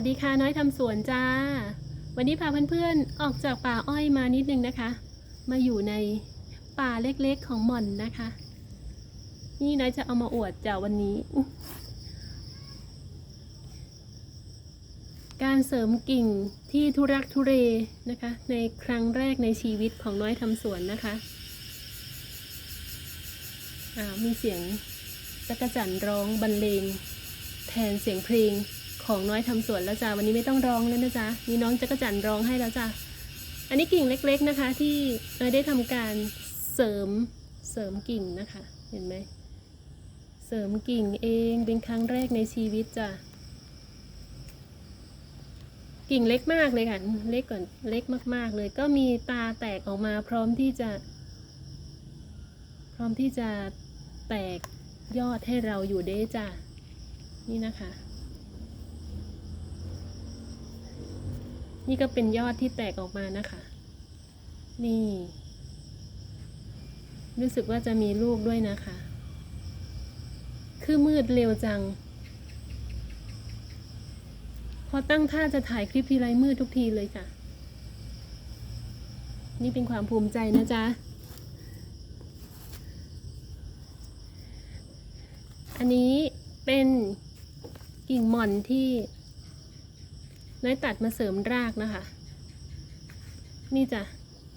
วัสดีค่ะน้อยทำสวนจ้า วันนี้พาเพื่อนๆออกจากป่าอ้อยมานิดนึงนะคะ มาอยู่ในป่าเล็กๆของหม่อนนะคะ นี่น้อยจะเอามาอวดจ้าวันนี้ การเสริมกิ่งที่ทุรักทุเลนะคะ ในครั้งแรกในชีวิตของน้อยทำสวนนะคะอ่ามีเสียงจักรจั่นร้องบรรเลง แทนเสียงเพลง ของน้อยทำสวนแล้วจ้าวันนี้ไม่ต้องร้องแล้วนะจ๊ะมีน้องจักรจั่นร้องให้แล้วจ้ะอันนี้กิ่งเล็ก ๆนะคะ ที่น้อยได้ทำการเสริมเสริมกิ่งนะคะ เห็นไหมเสริมกิ่งเองเป็นครั้งแรกในชีวิตจ้ะกิ่งเล็กมากเลยค่ะ เล็กก่อนเล็กมาก ๆ เลย ก็มีตาแตกออกมาพร้อมที่จะ พร้อมที่จะแตกยอดให้เราอยู่เด้จ้ะนี่นะคะ นี่ก็เป็นยอดที่แตกออกมานะคะ นี่ รู้สึกว่าจะมีลูกด้วยนะคะ คือมืดเร็วจัง พอตั้งท่าจะถ่ายคลิปทีไรมืดทุกทีเลยค่ะ นี่เป็นความภูมิใจนะจ๊ะ อันนี้เป็นกิ่งหม่อนที่ น้อยตัดมาเสริมรากนะคะ นี่จ้ะ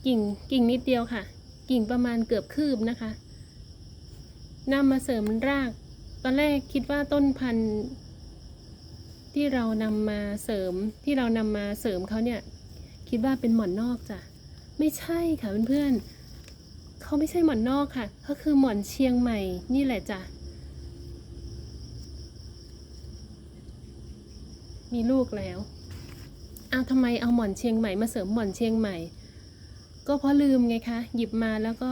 กิ่งกิ่งนิดเดียวค่ะ กิ่งประมาณเกือบคืบนะคะนำมาเสริมราก ตอนแรกคิดว่าต้นพันธุ์ ที่เรานำมาเสริมที่เรานำมาเสริมเขาเนี่ย คิดว่าเป็นหมอนนอกจ้ะไม่ใช่ค่ะเพื่อนๆเขาไม่ใช่หมอนนอกค่ะเขาคือหมอนเชียงใหม่นี่แหละจ้ะมีลูกแล้ว อาทำไมเอาหมอนเชียงใหม่มาเสริมหมอนเชียงใหม่ ก็เพราะลืมไงคะ หยิบมาแล้วก็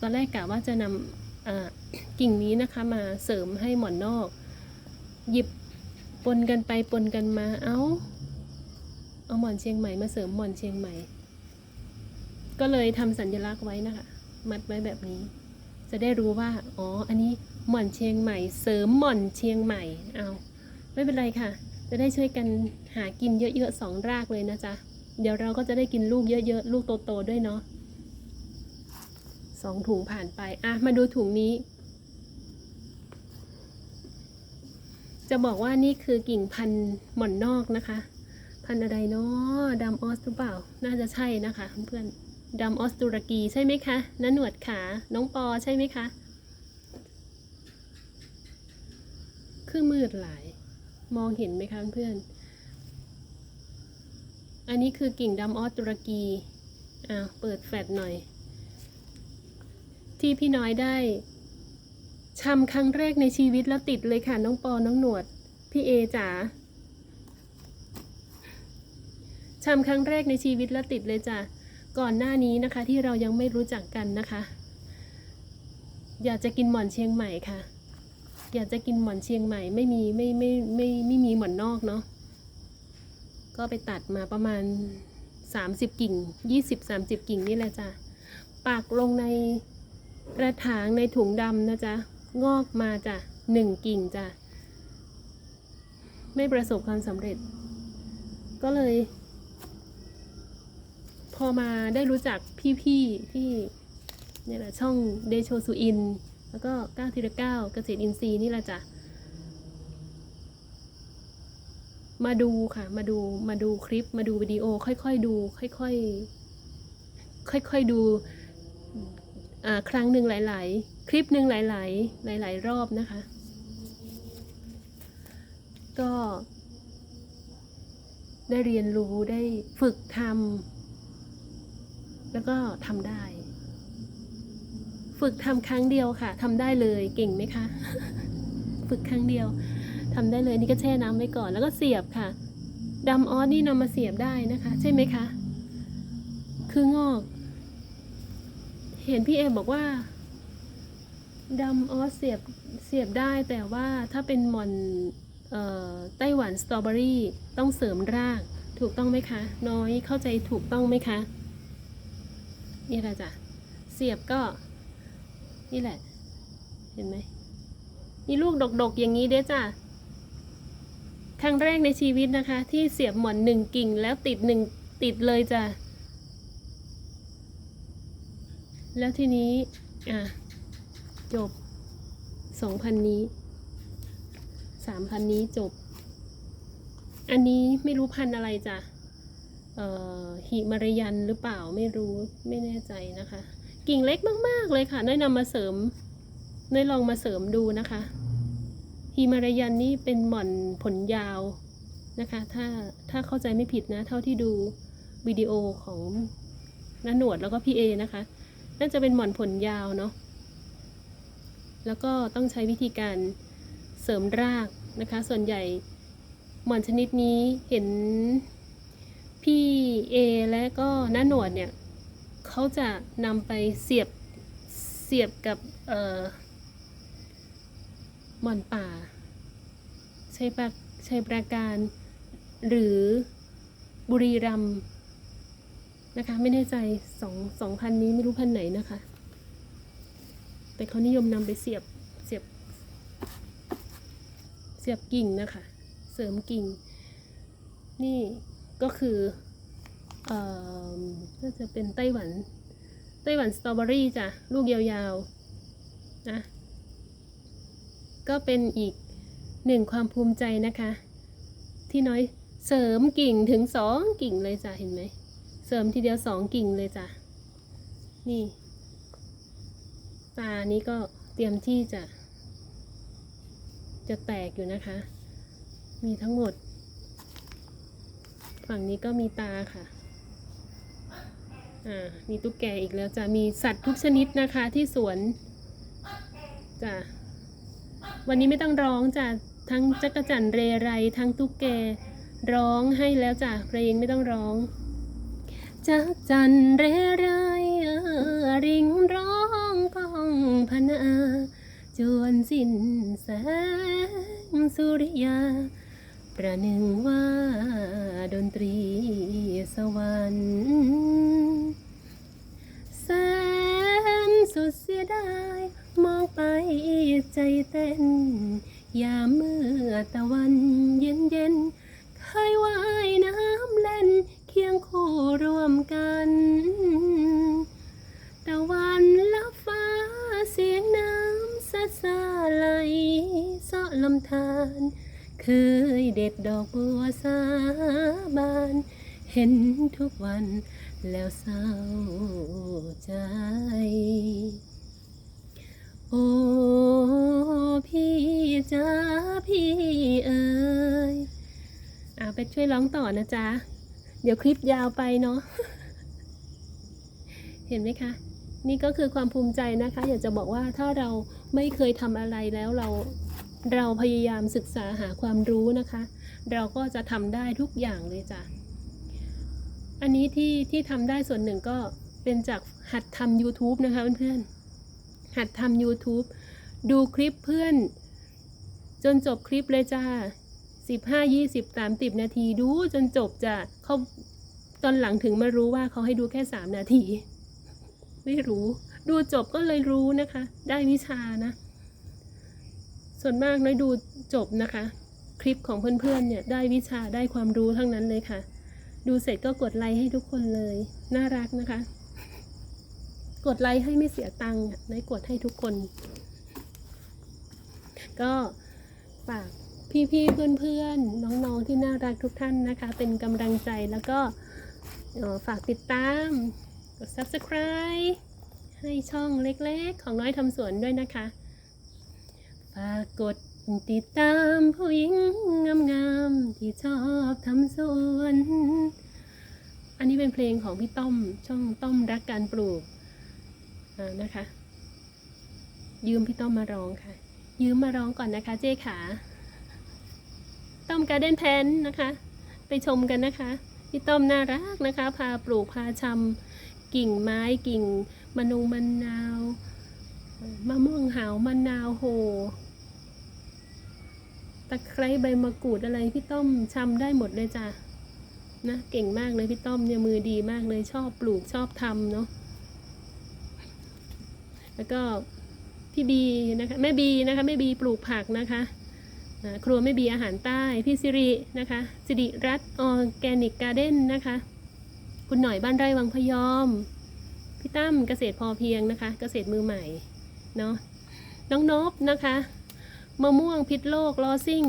ตอนแรกกะว่าจะนำกิ่งนี้นะคะมาเสริมให้หมอนนอก หยิบปนกันไปปนกันมา เอาเอาหมอนเชียงใหม่มาเสริมหมอนเชียงใหม่ ก็เลยทำสัญลักษณ์ไว้นะคะ มัดไว้แบบนี้ จะได้รู้ว่า อ๋อ อันนี้หมอนเชียงใหม่ เสริมหมอนเชียงใหม่ เอาไม่เป็นไรค่ะ จะได้ช่วยกันหากินเยอะๆสองรากเลยนะจ๊ะ เดี๋ยวเราก็จะได้กินลูกเยอะๆ ลูกโตๆด้วยเนาะสองถุงผ่านไป อะ มาดูถุงนี้ จะบอกว่านี่คือกิ่งพันธุ์หม่อนนอกนะคะ พันธุ์อะไรเนาะดำออสหรือเปล่า น่าจะใช่นะคะเพื่อนดำออสตุรกีใช่ไหมคะน้าหนวดขา น้องปอใช่ไหมคะ คือมืดหลาย มองเห็นไหมคะเพื่อน อันนี้คือกิ่งดำออสตุรกีอ่าเปิดแฟลชหน่อย ที่พี่น้อยได้ชำครั้งแรกในชีวิตแล้วติดเลยค่ะ น้องปอน้องหนวด พี่เอจ๋าชำครั้งแรกในชีวิตแล้วติดเลยจ้ะก่อนหน้านี้นะคะที่เรายังไม่รู้จักกันนะคะ อยากจะกินหมอนเชียงใหม่ค่ะ อยากจะกินหมอนเชียงใหม่ไม่มีไม่ไม่ไม่ไม่มีหมอนนอกเนาะก็ไปตัดมาประมาณ 30 กิ่ง 20-30 กิ่งนี่แหละจ้ะปักลงในกระถางในถุงดำนะจ๊ะงอกมาจ้ะหนึ่งกิ่งจ้ะไม่ประสบความสำเร็จ ก็เลย พอมาได้รู้จักพี่ๆที่เนี่ยแหละช่องเดโชสุอิน แล้วก็ก้าวทีละก้าวเกษตรอินทรีย์นี่แหละจ้ะมาดูค่ะ มาดูมาดูคลิปมาดูวิดีโอ ค่อยๆดู ค่อยๆค่อยๆดูอ่าครั้งหนึ่งหลาย ๆ คลิปหนึ่งหลาย ๆ หลาย ๆ รอบนะคะ ก็ได้เรียนรู้ได้ฝึกทำแล้วก็ทำได้ ฝึกทำครั้งเดียวค่ะทำได้เลยเก่งไหมคะ ฝึกครั้งเดียวทำได้เลยนี่ก็แช่น้ำไว้ก่อนแล้วก็เสียบค่ะดำออสนี่นำมาเสียบได้นะคะ ใช่ไหมคะ คืองอก เห็นพี่เอบอกว่าดำออสเสียบเสียบได้แต่ว่าถ้าเป็นหมอนเอ่อไต้หวันสตรอเบอรี่ต้องเสริมราก ถูกต้องไหมคะ น้อยเข้าใจถูกต้องไหมคะ นี่แหละจ้ะ เสียบก็ นี่แหละ เห็นไหมมีลูกดกๆอย่างนี้เด้จ้ะครั้งแรกในชีวิตนะคะ ที่เสียบหมอนหนึ่งกิ่งแล้วติดหนึ่งติดเลยจ้ะแล้วทีนี้ อะ จบสองพันนี้สามพันนี้จบ อันนี้ไม่รู้พันอะไรจ้ะเอ่อหิมารยันหรือเปล่าไม่รู้ไม่แน่ใจนะคะ กิ่งเล็กมากๆเลยค่ะได้นำมาเสริมได้ลองมาเสริมดูนะคะหิมารยันนี่เป็นหม่อนผลยาวนะคะ ถ้าถ้าเข้าใจไม่ผิดนะ เท่าที่ดูวิดีโอของน้าหนวดแล้วก็พี่เอนะคะน่าจะเป็นหม่อนผลยาวเนาะแล้วก็ต้องใช้วิธีการเสริมรากนะคะ ส่วนใหญ่หม่อนชนิดนี้เห็นพี่เอและก็น้าหนวดเนี่ย เขาจะนำไปเสียบเสียบกับเอ่อหม่อนป่า ใช้ปราใช้ประการ หรือบุรีรัมนะคะ ไม่แน่ใจสองสองพันนี้ไม่รู้พันไหนนะคะ แต่เขานิยมนำไปเสียบเสียบ เสียบกิ่งนะคะ เสริมกิ่ง นี่ก็คือ เอ่อน่าจะเป็นไต้หวัน ไต้หวันสตรอเบอรี่จ้ะ ลูกยาวๆ นะ ก็เป็นอีกหนึ่งความภูมิใจนะคะ ที่น้อยเสริมกิ่งถึงสองกิ่งเลยจ้ะ เห็นไหม เสริมทีเดียวสองกิ่งเลยจ้ะ นี่ตานี้ก็เตรียมที่จะ จะแตกอยู่นะคะ มีทั้งหมด ฝั่งนี้ก็มีตาค่ะ อ่ามีตุ๊กแกอีกแล้วจะมีสัตว์ทุกชนิดนะคะที่สวนจ้ะวันนี้ไม่ต้องร้องจ้ะทั้งจักรจันทร์เรไรทั้งตุ๊กแกร้องให้แล้วจ้ะเพลงไม่ต้องร้องจักรจันทร์เรไรเอ่อริงร้องก้องพนาจวนสิ้นแสงสุริยา ประหนึ่งว่าดนตรีสวรรค์ ดเสียดายมองไปใจเต้นยามเมื่อตะวันเย็นเย็นๆเคยว่ายน้ำเล่นเคียงคู่ร่วมกันตะวันลับฟ้าเสียงน้ำซาซาไหลเสาะลำธารเคยเด็ดดอกบัวสาบาน เห็นทุกวัน แล้วเศร้าใจ โอ้พี่จ้าพี่เอ๋ยเอะไปช่วยร้องต่อนะจ๊ะ เดี๋ยวคลิปยาวไปเนาะ เห็นไหมคะ นี่ก็คือความภูมิใจนะคะ อยากจะบอกว่าถ้าเราไม่เคยทำอะไรแล้วเราเราพยายามศึกษาหาความรู้นะคะ เราก็จะทำได้ทุกอย่างเลยจ้ะ อันนี้ที่ที่ทำได้ส่วนหนึ่งก็เป็นจากหัดทำ YouTube นะคะเพื่อนๆ หัดทำ YouTube ดูคลิปเพื่อน จนจบคลิปเลยจ้าสิบห้ายี่สิบสามสิบนาทีดูจนจบจ้ะเขาตอนหลังถึงมารู้ว่าเขาให้ดูแค่สามนาที ไม่รู้ ดูจบก็เลยรู้นะคะ ได้วิชานะ ส่วนมากน้อยดูจบนะคะ คลิปของเพื่อนๆเนี่ยได้วิชาได้ความรู้ทั้งนั้นเลยค่ะ ดูเสร็จก็กดไลค์ให้ทุกคนเลย น่ารักนะคะ กดไลค์ให้ไม่เสียตังค์อะน้อยกดให้ทุกคน ก็ฝากพี่ๆเพื่อนๆน้องๆที่น่ารักทุกท่านนะคะ เป็นกำลังใจแล้วก็ฝากติดตาม กด subscribe ให้ช่องเล็กๆ ของน้อยทำสวนด้วยนะคะ ฝากกด ติดตามผู้หญิงงามๆที่ชอบทำสวน อันนี้เป็นเพลงของพี่ต้อม ช่องต้อมรักการปลูกนะคะ ยืมพี่ต้อมมาร้องค่ะ ยืมมาร้องก่อนนะคะเจ๊ขา ต้อมการเด้นแพนนะคะ ไปชมกันนะคะ พี่ต้อมน่ารักนะคะ พาปลูกพาชำกิ่งไม้กิ่งมะนูมะนาวมะม่วงหาวมะนาวโห ตะไคร้ใบมะกรูดอะไรพี่ต้อมชำได้หมดเลยจ้ะนะเก่งมากเลยพี่ต้อมเนี่ยมือดีมากเลยชอบปลูกชอบทำเนาะแล้วก็พี่บีนะคะแม่บีนะคะแม่บีปลูกผักนะคะนะครัวไม่บีอาหารใต้พี่สิรินะคะสิริรัตน์ออร์แกนิกการ์เด้นนะคะ คุณหน่อยบ้านไร่วังพยอม พี่ตั้มเกษตรพอเพียงนะคะ เกษตรมือใหม่เนาะน้องนบนะคะ มะม่วงพิษโลกลอซิ่ง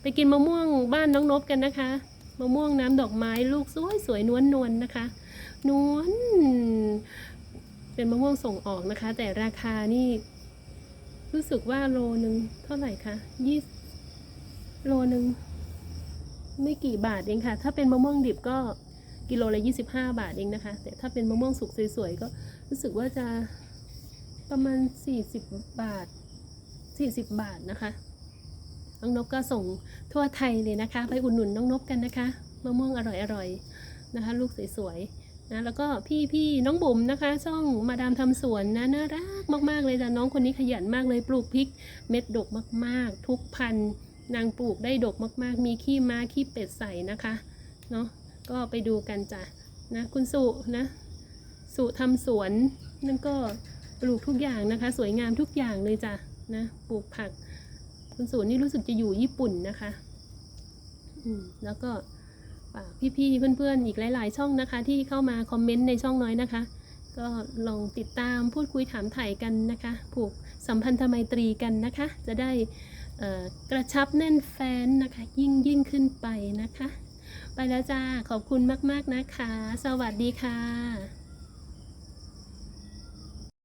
ไปกินมะม่วงบ้านน้องนบกันนะคะ มะม่วงน้ำดอกไม้ลูกสวยสวยนวลนวลนะคะ นวลเป็นมะม่วงส่งออกนะคะ แต่ราคานี่ รู้สึกว่าโลหนึ่งเท่าไหร่คะยี่โลหนึ่งไม่กี่บาทเองค่ะ ถ้าเป็นมะม่วงดิบก็กิโลละยี่สิบห้าบาทเองนะคะ แต่ถ้าเป็นมะม่วงสุกสวยๆก็รู้สึกว่าจะประมาณสี่สิบบาท สี่สิบบาทนะคะน้องนบก็ส่งทั่วไทยเลยนะคะ ไปอุดหนุนน้องนบกันนะคะมะม่วงอร่อยๆนะคะ ลูกสวยๆนะแล้วก็พี่พี่น้องบุ๋มนะคะ ช่องมาดามทำสวนนะน่ารักมากๆเลยจ้ะน้องคนนี้ขยันมากเลยปลูกพริกเม็ดดกมากๆ ทุกพันธุ์นางปลูกได้ดกมากๆ มีขี้ม้าขี้เป็ดใส่นะคะเนาะก็ไปดูกันจ้ะนะคุณสุนะสุทำสวนนั่นก็ปลูกทุกอย่างนะคะ สวยงามทุกอย่างเลยจ้ะ นะปลูกผัก คุณสูนนี่รู้สึกจะอยู่ญี่ปุ่นนะคะแล้วก็ฝากพี่ๆเพื่อนๆอีกหลายๆ ช่องนะคะ ที่เข้ามาคอมเมนต์ในช่องน้อยนะคะ ก็ลองติดตามพูดคุยถามถ่ายกันนะคะ ผูกสัมพันธไมตรีกันนะคะ จะได้กระชับแน่นแฟนนะคะ ยิ่งยิ่งขึ้นไปนะคะ ไปแล้วจ้า ขอบคุณมาก ๆ นะคะ สวัสดีค่ะ